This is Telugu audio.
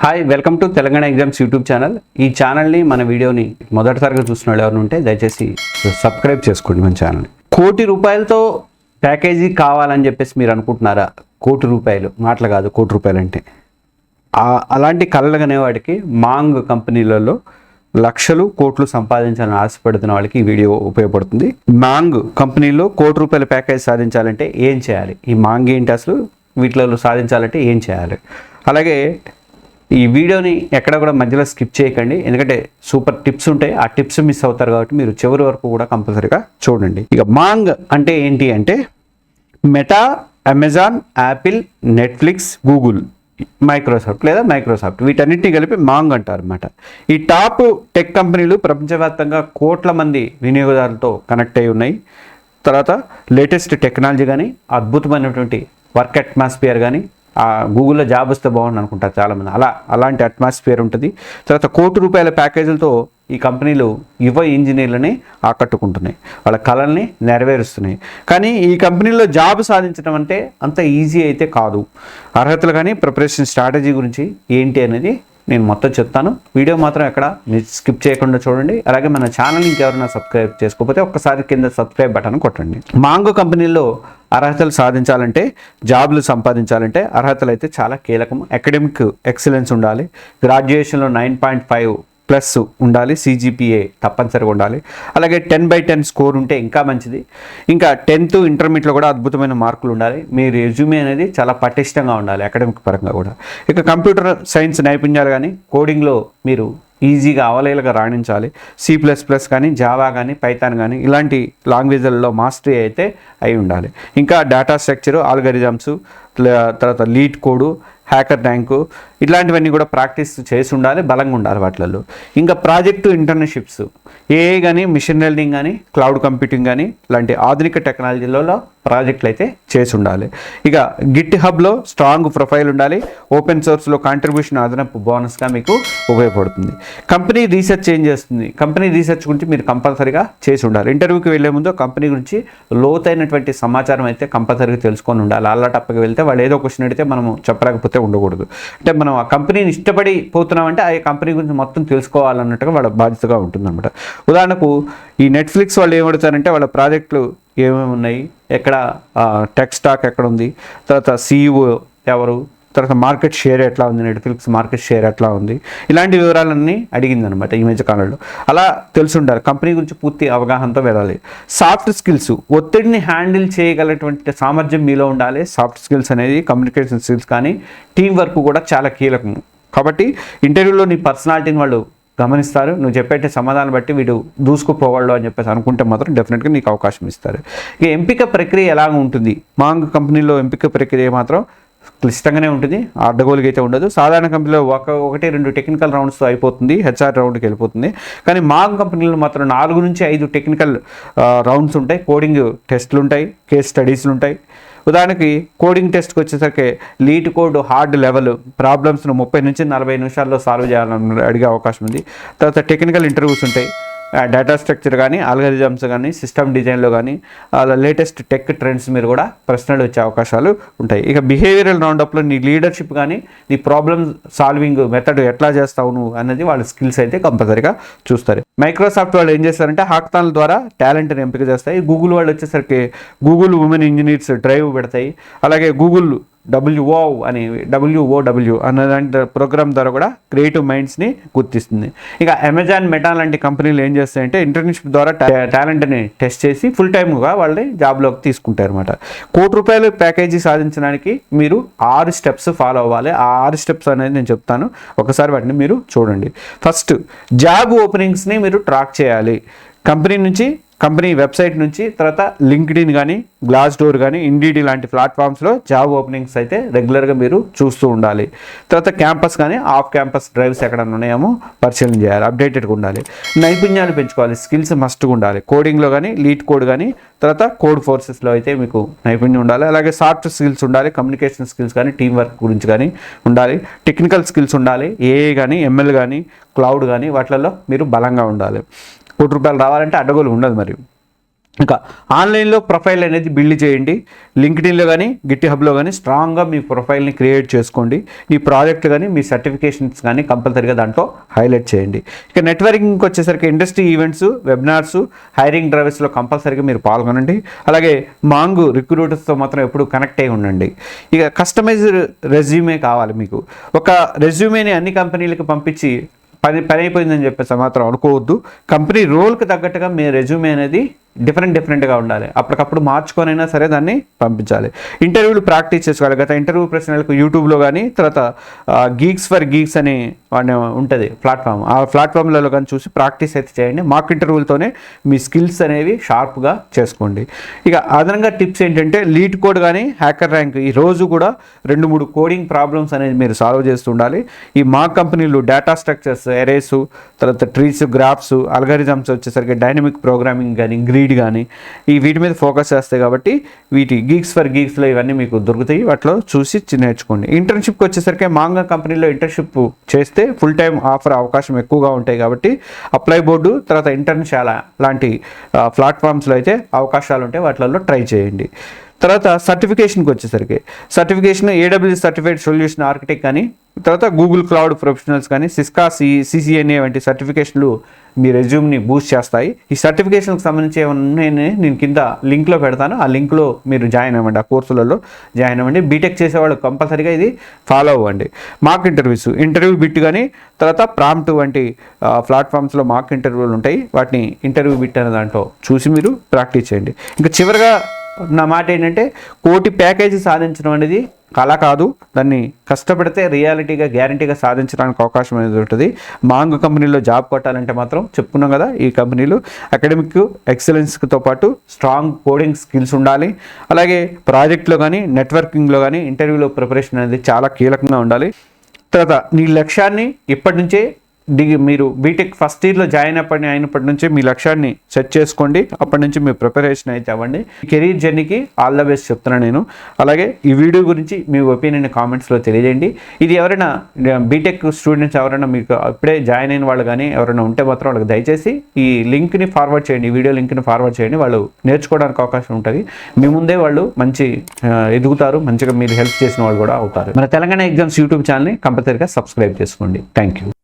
Hi welcome to Telangana exams YouTube channel ఈ ఛానల్ని మన వీడియోని మొదటిసారిగా చూసిన వాళ్ళు ఎవరు ఉంటే దయచేసి సబ్స్క్రైబ్ చేసుకోండి మన ఛానల్ని కోటి రూపాయలతో ప్యాకేజీ కావాలని చెప్పేసి మీరు అనుకుంటున్నారా? కోటి రూపాయలు మాటలు కాదు కోటి రూపాయలు అంటే అలాంటి కళ్ళగనే వాడికి మాంగ్ కంపెనీలలో లక్షలు కోట్లు సంపాదించాలని ఆశపడుతున్న వాళ్ళకి ఈ వీడియో ఉపయోగపడుతుంది. మాంగ్ కంపెనీలో కోటి రూపాయల ప్యాకేజ్ సాధించాలంటే ఏం చేయాలి? ఈ మాంగ్ ఏంటి అసలు? వీటిలో సాధించాలంటే ఏం చేయాలి? అలాగే ఈ వీడియోని ఎక్కడ కూడా మధ్యలో స్కిప్ చేయకండి. ఎందుకంటే సూపర్ టిప్స్ ఉంటాయి. ఆ టిప్స్ మిస్ అవుతారు కాబట్టి మీరు చివరి వరకు కూడా కంపల్సరీగా చూడండి. ఇక మాంగ్ అంటే ఏంటి అంటే Meta Amazon Apple Netflix Google Microsoft లేదా మైక్రోసాఫ్ట్ వీటన్నిటిని కలిపి మాంగ్ అంటారు అనమాట ఈ టాప్ టెక్ కంపెనీలు ప్రపంచవ్యాప్తంగా కోట్ల మంది వినియోగదారులతో కనెక్ట్ అయి ఉన్నాయి. తర్వాత లేటెస్ట్ టెక్నాలజీ కానీ అద్భుతమైనటువంటి వర్క్ అట్మాస్ఫియర్ కానీ గూగుల్లో జాబ్ వస్తే బాగుండు అనుకుంటారు చాలామంది. అలా అలాంటి అట్మాస్ఫియర్ ఉంటుంది. తర్వాత కోటి రూపాయల ప్యాకేజీలతో ఈ కంపెనీలు యువ ఇంజనీర్లని ఆకట్టుకుంటున్నాయి. వాళ్ళ కళల్ని నెరవేరుస్తున్నాయి. కానీ ఈ కంపెనీలో జాబ్ సాధించడం అంటే అంత ఈజీ అయితే కాదు. అర్హతలు కానీ ప్రిపరేషన్ స్ట్రాటజీ గురించి ఏంటి అనేది నేను మొత్తం చెప్తాను. వీడియో మాత్రం ఎక్కడ స్కిప్ చేయకుండా చూడండి. అలాగే మన ఛానల్ ఇంకెవరైనా సబ్స్క్రైబ్ చేసుకోకపోతే ఒక్కసారి కింద సబ్స్క్రైబ్ బటన్ కొట్టండి. మాంగో కంపెనీలో అర్హతలు సాధించాలంటే జాబ్లు సంపాదించాలంటే అర్హతలు అయితే చాలా కీలకం. అకాడమిక్ ఎక్సలెన్స్ ఉండాలి. గ్రాడ్యుయేషన్లో నైన్ పాయింట్ ఫైవ్ ప్లస్ ఉండాలి సిజిపిఏ తప్పనిసరిగా ఉండాలి. అలాగే టెన్ బై టెన్ స్కోర్ ఉంటే ఇంకా మంచిది. ఇంకా టెన్త్ ఇంటర్మీడియట్లో కూడా అద్భుతమైన మార్కులు ఉండాలి. మీ రెజ్యూమే అనేది చాలా పటిష్టంగా ఉండాలి అకాడమిక్ పరంగా కూడా. ఇక కంప్యూటర్ సైన్స్ నైపుణ్యాలు కానీ కోడింగ్లో మీరు ఈజీగా అవలేలుగా రాణించాలి. సి ప్లస్ ప్లస్ కానీ జావా కానీ పైథాన్ కానీ ఇలాంటి లాంగ్వేజ్లలో మాస్టరీ అయితే అయి ఉండాలి. ఇంకా డేటా స్ట్రక్చరు ఆల్గరిజమ్స్ తర్వాత లీడ్ కోడు హ్యాకర్ ట్యాంకు ఇట్లాంటివన్నీ కూడా ప్రాక్టీస్ చేసి ఉండాలి బలంగా ఉండాలి వాటిలలో. ఇంకా ప్రాజెక్టు ఇంటర్న్షిప్స్ ఏఐ కానీ మిషన్ లెర్నింగ్ కానీ క్లౌడ్ కంప్యూటింగ్ కానీ లాంటి ఆధునిక టెక్నాలజీలలో ప్రాజెక్టులు అయితే చేసి ఉండాలి. ఇక గిట్ హబ్లో స్ట్రాంగ్ ప్రొఫైల్ ఉండాలి ఓపెన్ సోర్స్లో కాంట్రిబ్యూషన్ అదనపు బోనస్గా మీకు ఉపయోగపడుతుంది. కంపెనీ రీసెర్చ్ ఏం చేస్తుంది? కంపెనీ రీసెర్చ్ గురించి మీరు కంపల్సరీగా చేసి ఉండాలి. ఇంటర్వ్యూకి వెళ్ళే ముందు కంపెనీ గురించి లోతైనటువంటి సమాచారం అయితే కంపల్సరీగా తెలుసుకొని ఉండాలి. అల్లా టప్పకి వెళ్తే వాళ్ళు ఏదో క్వశ్చన్ అడిగితే మనము చెప్పలేకపోతే ఉండకూడదు. అంటే మనం ఆ కంపెనీని ఇష్టపడి పోతున్నామంటే ఆ కంపెనీ గురించి మొత్తం తెలుసుకోవాలన్నట్టుగా వాళ్ళ బాధ్యతగా ఉంటుందన్నమాట. ఉదాహరణకు ఈ నెట్ఫ్లిక్స్ వాళ్ళు ఏమడుతారంటే వాళ్ళ ప్రాజెక్టులు ఏమేమి ఉన్నాయి ఎక్కడ టెక్ స్టాక్ ఎక్కడ ఉంది తర్వాత సీఈఓ ఎవరు తర్వాత మార్కెట్ షేర్ ఎట్లా ఉంది నెట్ఫ్లిక్స్ మార్కెట్ షేర్ ఎట్లా ఉంది ఇలాంటి వివరాలన్నీ అడిగిందనమాట ఈ మధ్య కాలంలో. అలా తెలుసుండాలి కంపెనీ గురించి పూర్తి అవగాహనతో వెళ్ళాలి. సాఫ్ట్ స్కిల్స్ ఒత్తిడిని హ్యాండిల్ చేయగలటువంటి సామర్థ్యం మీలో ఉండాలి. సాఫ్ట్ స్కిల్స్ అనేది కమ్యూనికేషన్ స్కిల్స్ కానీ టీం వర్క్ కూడా చాలా కీలకం. కాబట్టి ఇంటర్వ్యూలో నీ పర్సనాలిటీని వాళ్ళు గమనిస్తారు. నువ్వు చెప్పే సమాధానం బట్టి వీడు దూసుకుపోవాళ్ళు అని చెప్పేసి అనుకుంటే మాత్రం డెఫినెట్గా నీకు అవకాశం ఇస్తారు. ఇక ఎంపిక ప్రక్రియ ఎలాగ ఉంటుంది? మాంగ్ కంపెనీలో ఎంపిక ప్రక్రియ మాత్రం క్లిష్టంగానే ఉంటుంది. అడ్డగోలుగా అయితే ఉండదు. సాధారణ కంపెనీలో ఒక ఒకటి రెండు టెక్నికల్ రౌండ్స్ అయిపోతుంది. హెచ్ఆర్ రౌండ్కి వెళ్ళిపోతుంది. కానీ మా కంపెనీలో మాత్రం నాలుగు నుంచి ఐదు టెక్నికల్ రౌండ్స్ ఉంటాయి. కోడింగ్ టెస్ట్లు ఉంటాయి. కేస్ స్టడీస్లు ఉంటాయి. ఉదాహరణకి కోడింగ్ టెస్ట్కి వచ్చేసరికి లీడ్ కోడ్ హార్డ్ లెవెల్ ప్రాబ్లమ్స్ను ముప్పై నుంచి నలభై నిమిషాల్లో సాల్వ్ చేయాలని అడిగే అవకాశం ఉంది. తర్వాత టెక్నికల్ ఇంటర్వ్యూస్ ఉంటాయి. డేటా స్ట్రక్చర్ కానీ ఆల్గరిజమ్స్ కానీ సిస్టమ్ డిజైన్లో కానీ అలా లేటెస్ట్ టెక్ ట్రెండ్స్ మీరు కూడా ప్రశ్నలు వచ్చే అవకాశాలు ఉంటాయి. ఇక బిహేవియరల్ రౌండప్లో నీ లీడర్షిప్ కానీ నీ ప్రాబ్లమ్ సాల్వింగ్ మెథడ్ ఎట్లా చేస్తావు నువ్వు అనేది వాళ్ళ స్కిల్స్ అయితే కంపల్సరీగా చూస్తారు. మైక్రోసాఫ్ట్ వాళ్ళు ఏం చేస్తారంటే హాక్తాన్ల ద్వారా టాలెంట్ని ఎంపిక చేస్తాయి. గూగుల్ వాళ్ళు వచ్చేసరికి గూగుల్ ఉమెన్ ఇంజనీర్స్ డ్రైవ్ పెడతాయి. అలాగే గూగుల్ డబ్ల్యూఓ అని డబ్ల్యూఓడబ్ల్యూ అనే ప్రోగ్రామ్ ద్వారా కూడా క్రియేటివ్ మైండ్స్ని గుర్తిస్తుంది. ఇక అమెజాన్ మెటా లాంటి కంపెనీలు ఏం చేస్తాయంటే ఇంటర్న్షిప్ ద్వారా టాలెంట్ని టెస్ట్ చేసి ఫుల్ టైమ్గా వాళ్ళని జాబ్లోకి తీసుకుంటారు అనమాట కోటి రూపాయలు ప్యాకేజీ సాధించడానికి మీరు ఆరు స్టెప్స్ ఫాలో అవ్వాలి. ఆ ఆరు స్టెప్స్ అనేది నేను చెప్తాను. ఒకసారి వాటిని మీరు చూడండి. ఫస్ట్ జాబ్ ఓపెనింగ్స్ని మీరు ట్రాక్ చేయాలి. కంపెనీ నుంచి కంపెనీ వెబ్సైట్ నుంచి తర్వాత లింక్డ్ఇన్ కానీ గ్లాస్ డోర్ కానీ ఇండిడి లాంటి ప్లాట్ఫామ్స్లో జాబ్ ఓపెనింగ్స్ అయితే రెగ్యులర్గా మీరు చూస్తూ ఉండాలి. తర్వాత క్యాంపస్ కానీ ఆఫ్ క్యాంపస్ డ్రైవ్స్ ఎక్కడన్నా ఉన్నాయేమో పరిశీలన చేయాలి అప్డేటెడ్గా ఉండాలి. నైపుణ్యాలు పెంచుకోవాలి స్కిల్స్ మస్ట్గా ఉండాలి. కోడింగ్లో కానీ లీడ్ కోడ్ కానీ తర్వాత కోడ్ ఫోర్సెస్లో అయితే మీకు నైపుణ్యం ఉండాలి. అలాగే సాఫ్ట్ స్కిల్స్ ఉండాలి కమ్యూనికేషన్ స్కిల్స్ కానీ టీం వర్క్ గురించి కానీ ఉండాలి. టెక్నికల్ స్కిల్స్ ఉండాలి ఏఏ కానీ ఎంఎల్ కానీ క్లౌడ్ కానీ వాటిలలో మీరు బలంగా ఉండాలి. కోటి రూపాయలు రావాలంటే అడ్డగోలు ఉండదు మరి. ఇంకా ఆన్లైన్లో ప్రొఫైల్ అనేది బిల్డ్ చేయండి. లింక్డ్ఇన్లో కానీ గిట్టి హబ్లో కానీ స్ట్రాంగ్గా మీ ప్రొఫైల్ని క్రియేట్ చేసుకోండి. మీ ప్రాజెక్ట్ కానీ మీ సర్టిఫికేషన్స్ కానీ కంపల్సరీగా దాంట్లో హైలైట్ చేయండి. ఇక నెట్వర్కింగ్కి వచ్చేసరికి ఇండస్ట్రీ ఈవెంట్స్ వెబినార్స్ హైరింగ్ డ్రైవర్స్లో కంపల్సరీగా మీరు పాల్గొనండి. అలాగే మాంగు రిక్రూటర్స్తో మాత్రం ఎప్పుడు కనెక్ట్ అయి ఉండండి. ఇక కస్టమైజ్డ్ రెజ్యూమే కావాలి మీకు. ఒక రెజ్యూమేని అన్ని కంపెనీలకు పంపించి పని పని అయిపోయిందని చెప్పేసి మాత్రం అనుకోవద్దు. కంపెనీ రోల్కి తగ్గట్టుగా మీ రెజ్యూమే అనేది డిఫరెంట్ డిఫరెంట్గా ఉండాలి. అప్పటికప్పుడు మార్చుకొనైనా సరే దాన్ని పంపించాలి. ఇంటర్వ్యూలు ప్రాక్టీస్ చేసుకోవాలి. గత ఇంటర్వ్యూ ప్రశ్నలకు యూట్యూబ్లో కానీ తర్వాత గీక్స్ ఫర్ గీక్స్ అని వాడి ఉంటుంది ప్లాట్ఫామ్. ఆ ప్లాట్ఫామ్లలో కానీ చూసి ప్రాక్టీస్ అయితే చేయండి. మాక్ ఇంటర్వ్యూలతోనే మీ స్కిల్స్ అనేవి షార్ప్గా చేసుకోండి. ఇక అదనంగా టిప్స్ ఏంటంటే లీడ్ కోడ్ కానీ హ్యాకర్ ర్యాంక్ ఈ రోజు కూడా రెండు మూడు కోడింగ్ ప్రాబ్లమ్స్ అనేది మీరు సాల్వ్ చేస్తుండాలి ఈ మా కంపెనీలు డేటా స్ట్రక్చర్స్ ఎరేస్ తర్వాత ట్రీస్ గ్రాఫ్స్ అల్గారిజమ్స్ వచ్చేసరికి డైనమిక్ ప్రోగ్రామింగ్ కానీ గ్రీడ్ కానీ ఈ వీటి మీద ఫోకస్ చేస్తాయి కాబట్టి వీటి గీక్స్ ఫర్ గీక్స్లో ఇవన్నీ మీకు దొరుకుతాయి. వాటిలో చూసి నేర్చుకోండి. ఇంటర్న్షిప్కి వచ్చేసరికి మాంగా కంపెనీలో ఇంటర్న్షిప్ చేస్తే ఫుల్ టైం ఆఫర్ అవకాశం ఎక్కువగా ఉంటాయి కాబట్టి అప్లై బోర్డు తర్వాత ఇంటర్న్షాల లాంటి ప్లాట్ఫామ్స్లో అయితే అవకాశాలు ఉంటాయి వాటిలలో ట్రై చేయండి. తర్వాత సర్టిఫికేషన్కి వచ్చేసరికి. Certification AWS certified solution architect కానీ తర్వాత గూగుల్ క్లౌడ్ ప్రొఫెషనల్స్ కానీ సిస్కా సి సిసిఎన్ఏ వంటి సర్టిఫికేషన్లు మీ రెజ్యూమ్ని బూస్ట్ చేస్తాయి. ఈ సర్టిఫికేషన్కి సంబంధించి ఏమైనా ఉన్నాయని నేను కింద లింక్లో పెడతాను. ఆ లింక్లో మీరు జాయిన్ అవ్వండి. ఆ కోర్సులలో జాయిన్ అవ్వండి. బీటెక్ చేసేవాళ్ళు కంపల్సరీగా ఇది ఫాలో అవ్వండి. మాక్ ఇంటర్వ్యూస్ ఇంటర్వ్యూ బిట్ కానీ తర్వాత ప్రాంప్ట్ వంటి ప్లాట్ఫామ్స్లో మాక్ ఇంటర్వ్యూలు ఉంటాయి. వాటిని ఇంటర్వ్యూ బిట్ అనే దాంట్లో చూసి మీరు ప్రాక్టీస్ చేయండి. ఇంకా చివరిగా నా మాట ఏంటంటే కోటి ప్యాకేజీ సాధించడం అనేది కళ కాదు. దాన్ని కష్టపడితే రియాలిటీగా గ్యారంటీగా సాధించడానికి అవకాశం అనేది ఉంటుంది. మాంగ్ కంపెనీలో జాబ్ కొట్టాలంటే మాత్రం చెప్పుకున్నాం కదా ఈ కంపెనీలు అకాడమిక్ ఎక్సలెన్స్తో పాటు స్ట్రాంగ్ కోడింగ్ స్కిల్స్ ఉండాలి. అలాగే ప్రాజెక్ట్లో కానీ నెట్వర్కింగ్లో కానీ ఇంటర్వ్యూలో ప్రిపరేషన్ అనేది చాలా కీలకంగా ఉండాలి. తర్వాత నీ లక్ష్యాన్ని ఇప్పటి నుంచే డిగ్రీ మీరు బీటెక్ ఫస్ట్ ఇయర్లో జాయిన్ అప్పటి అయినప్పటి నుంచి మీ లక్ష్యాన్ని సెట్ చేసుకోండి. అప్పటి నుంచి మీ ప్రిపరేషన్ అయితే అవ్వండి. కెరీర్ జర్నీకి ఆల్ ద బెస్ట్ చెప్తున్నాను నేను. అలాగే ఈ వీడియో గురించి మీ ఒపీనియన్ కామెంట్స్లో తెలియజేయండి. ఇది ఎవరైనా బీటెక్ స్టూడెంట్స్ ఎవరైనా మీకు ఇప్పుడే జాయిన్ అయిన వాళ్ళు కానీ ఎవరైనా ఉంటే మాత్రం వాళ్ళకి దయచేసి ఈ లింక్ని ఫార్వర్డ్ చేయండి. ఈ వీడియో లింక్ని ఫార్వర్డ్ చేయండి. వాళ్ళు నేర్చుకోవడానికి అవకాశం ఉంటుంది. మీ ముందే వాళ్ళు మంచి ఎదుగుతారు. మంచిగా మీరు హెల్ప్ చేసిన వాళ్ళు కూడా అవుతారు. మన తెలంగాణ ఎగ్జామ్స్ యూట్యూబ్ ఛానల్ని కంపల్సరీగా సబ్స్క్రైబ్ చేసుకోండి. Thank you